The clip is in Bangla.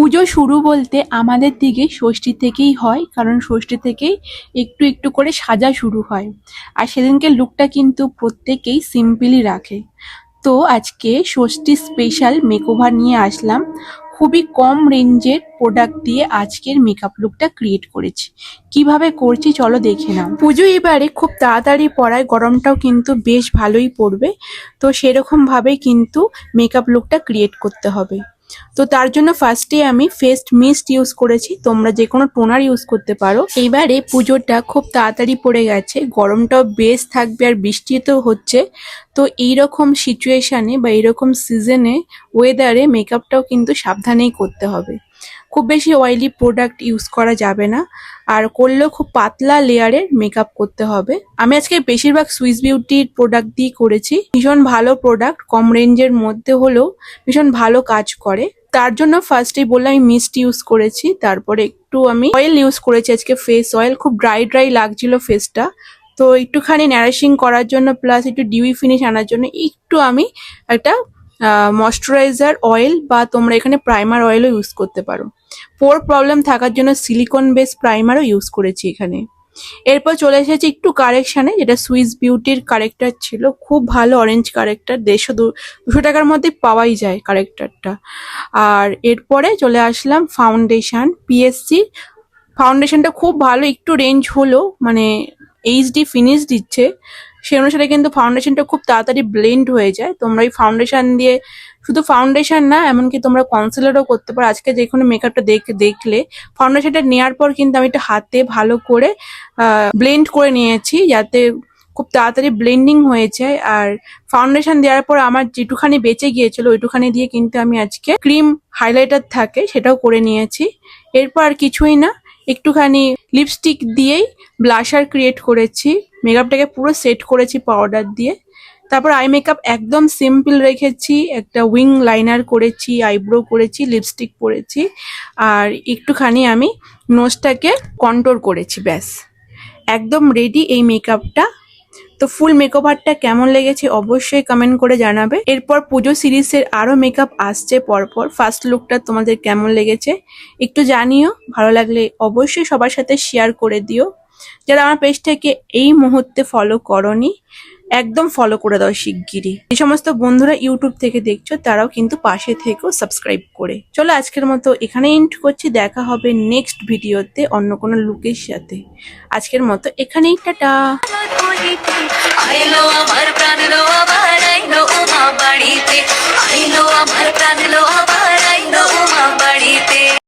পুজো শুরু বলতে আমাদের দিকে ষষ্ঠী থেকেই হয়, কারণ ষষ্ঠী থেকেই একটু একটু করে সাজা শুরু হয়। আর সেদিনকে লুকটা কিন্তু প্রত্যেকেই সিম্পলি রাখে। তো আজকে ষষ্ঠী স্পেশাল মেকওভার নিয়ে আসলাম। খুবই কম রেঞ্জের প্রোডাক্ট দিয়ে আজকের মেকআপ লুকটা ক্রিয়েট করেছি। কীভাবে করছি চলো দেখে নাও। পুজো এবারে খুব তাড়াতাড়ি পড়ায়, গরমটাও কিন্তু বেশ ভালোই পড়বে। তো সেরকম ভাবে কিন্তু মেকআপ লুকটা ক্রিয়েট করতে হবে। তো তার জন্য ফার্স্টে আমি ফেস্ট মিস্ট ইউজ করেছি। তোমরা যে কোনো টোনার ইউজ করতে পারো। এইবারে পুজোটা খুব তাড়াতাড়ি পড়ে গেছে। গরমটাও বেশ থাকবে আর বৃষ্টি তো হচ্ছে। তো এইরকম সিচুয়েশানে বা এইরকম সিজনে ওয়েদারে মেকআপটাও কিন্তু সাবধানেই করতে হবে। খুব বেশি অয়েলি প্রোডাক্ট ইউজ করা যাবে না। আর করলেও খুব পাতলা লেয়ারের মেকআপ করতে হবে। আমি আজকে বেশিরভাগ সুইস বিউটির প্রোডাক্ট দিয়ে করেছি। ভীষণ ভালো প্রোডাক্ট কম রেঞ্জের মধ্যে হলেও ভীষণ ভালো কাজ করে। তার জন্য ফার্স্টেই বললাম আমি মিস্ট ইউজ করেছি। তারপরে একটু আমি অয়েল ইউজ করেছি আজকে ফেস অয়েল খুব ড্রাই ড্রাই লাগছিল ফেসটা তো একটুখানি ন্যারাশিং করার জন্য প্লাস একটু ডিউই ফিনিশ আনার জন্য একটু আমি একটা ময়শ্চারাইজার অয়েল বা তোমরা এখানে প্রাইমার অয়েলও ইউজ করতে পারো। পোর প্রবলেম থাকার জন্য সিলিকন বেস প্রাইমারও ইউজ করেছি এখানে। এরপর চলে এসেছি একটু কারেকশানে যেটা সুইস বিউটির কারেক্টার ছিল, খুব ভালো অরেঞ্জ কারেক্টার দেড়শো দুশো টাকার মধ্যে পাওয়াই যায় কারেক্টারটা আর এরপরে চলে আসলাম ফাউন্ডেশন পিএসসি ফাউন্ডেশনটা খুব ভালো, একটু রেঞ্জ হলো মানে এইচডি ফিনিশ দিচ্ছে। সে অনুসারে কিন্তু ফাউন্ডেশনটা খুব তাড়াতাড়ি ব্লেন্ড হয়ে যায়। তোমরা এই ফাউন্ডেশন দিয়ে শুধু ফাউন্ডেশন না, এমনকি তোমরা কনসিলারও করতে পারো। আজকে যে কোনো মেকআপটা দেখ দেখলে ফাউন্ডেশনটা নেওয়ার পর কিন্তু আমি এটা হাতে ভালো করে ব্লেন্ড করে নিয়েছি, যাতে খুব তাড়াতাড়ি ব্লেন্ডিং হয়ে যায়। আর ফাউন্ডেশন দেওয়ার পর আমার যেটুখানি বেঁচে গিয়েছিল, ওইটুখানি দিয়ে কিন্তু আমি আজকে ক্রিম হাইলাইটার থাকে, সেটাও করে নিয়েছি। এরপর আর কিছুই না, একটুখানি লিপস্টিক দিয়েই ব্লাশার ক্রিয়েট করেছি। মেকআপটাকে পুরো সেট করেছি পাউডার দিয়ে। তারপর আই মেকআপ একদম সিম্পল রেখেছি, একটা উইং লাইনার করেছি আইব্রো করেছি লিপস্টিক পরেছি, আর একটুখানি আমি নোজটাকে কন্ট্রোল করেছি, ব্যাস। একদম রেডি এই মেকআপটা তো ফুল মেকওভারটা কেমন লেগেছে অবশ্যই কমেন্ট করে জানাবে। এরপর পুজো সিরিজের আরও মেকআপ আসছে পরপর। ফার্স্ট লুকটা তোমাদের কেমন লেগেছে একটু জানিও। ভালো লাগলে অবশ্যই সবার সাথে শেয়ার করে দিও। যারা আমার পেজটাকে এই মুহূর্তে ফলো করনি একদম ফলো করে দাও শিগগিরই। এই সমস্ত বন্ধুরা ইউটিউব থেকে দেখছ, তারাও কিন্তু পাশে থেকেও সাবস্ক্রাইব করে। চলো আজকের মতো এখানে এন্ড করছি। দেখা হবে নেক্সট ভিডিওতে অন্য কোনো লুকের সাথে। আজকের মতো এখানেই, টাটা!